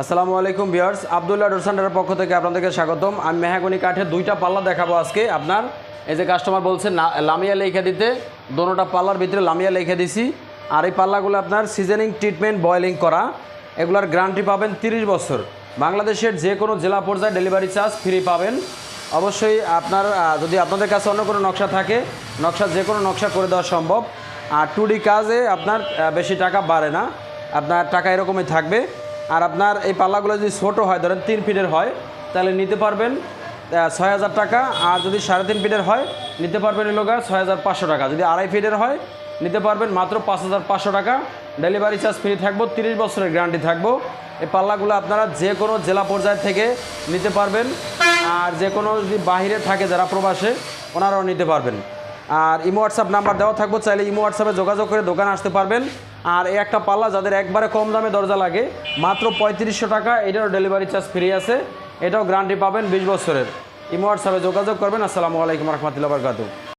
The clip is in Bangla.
আসসালামু আলাইকুম বিয়ার্স আবদুল্লাহ রোসান্ডারের পক্ষ থেকে আপনাদেরকে স্বাগতম। আমি মেহাগনি কাঠের দুইটা পাল্লা দেখাবো আজকে আপনার। এই যে কাস্টমার বলছে লামিয়া লেখা দিতে, দোনোটা পাল্লার ভিতরে লামিয়া লেখা দিছি। আর এই পাল্লাগুলো আপনার সিজনিং ট্রিটমেন্ট বয়েলিং করা। এগুলার গ্যারান্টি পাবেন তিরিশ বছর। বাংলাদেশের যে কোনো জেলা পর্যায়ে ডেলিভারি চার্জ ফ্রি পাবেন। অবশ্যই আপনার যদি আপনাদের কাছে অন্য কোনো নকশা থাকে, নকশা যে কোনো নকশা করে দেওয়া সম্ভব। আর টু ডি কাজে আপনার বেশি টাকা বাড়ে না। আপনার টাকা এরকমই থাকবে। আর আপনার এই পাল্লাগুলো যদি ছোটো হয়, ধরেন তিন ফিটের হয়, তাহলে নিতে পারবেন ছয় হাজার টাকা। আর যদি সাড়ে তিন ফিটের হয়, নিতে পারবেন এলোকা ছয় হাজার পাঁচশো টাকা। যদি আড়াই ফিটের হয়, নিতে পারবেন মাত্র পাঁচ হাজার পাঁচশো টাকা। ডেলিভারি চার্জ ফ্রি থাকব, তিরিশ বছরের গ্যারান্টি থাকব। এই পাল্লাগুলো আপনারা যে কোনো জেলা পর্যায় থেকে নিতে পারবেন। আর যে কোনো যদি বাহিরে থাকে যারা প্রবাসে, ওনারাও নিতে পারবেন। আর ইমো হোয়াটসঅ্যাপ নাম্বার দেওয়া থাকব, চাইলে ইমো হোয়াটসঅ্যাপে যোগাযোগ করে দোকানে আসতে পারবেন। আর এই একটা পাল্লা যাদের একবারে কম দামে দরজা লাগে, মাত্র পঁয়ত্রিশশো টাকা, এটারও ডেলিভারি চার্জ ফ্রি আছে। এটাও গ্যারান্টি পাবেন বিশ বছরের। ইমো হোয়াটসঅ্যাপে যোগাযোগ করবেন। আসসালামু আলাইকুম রহমতুল্লাহ বরকাতু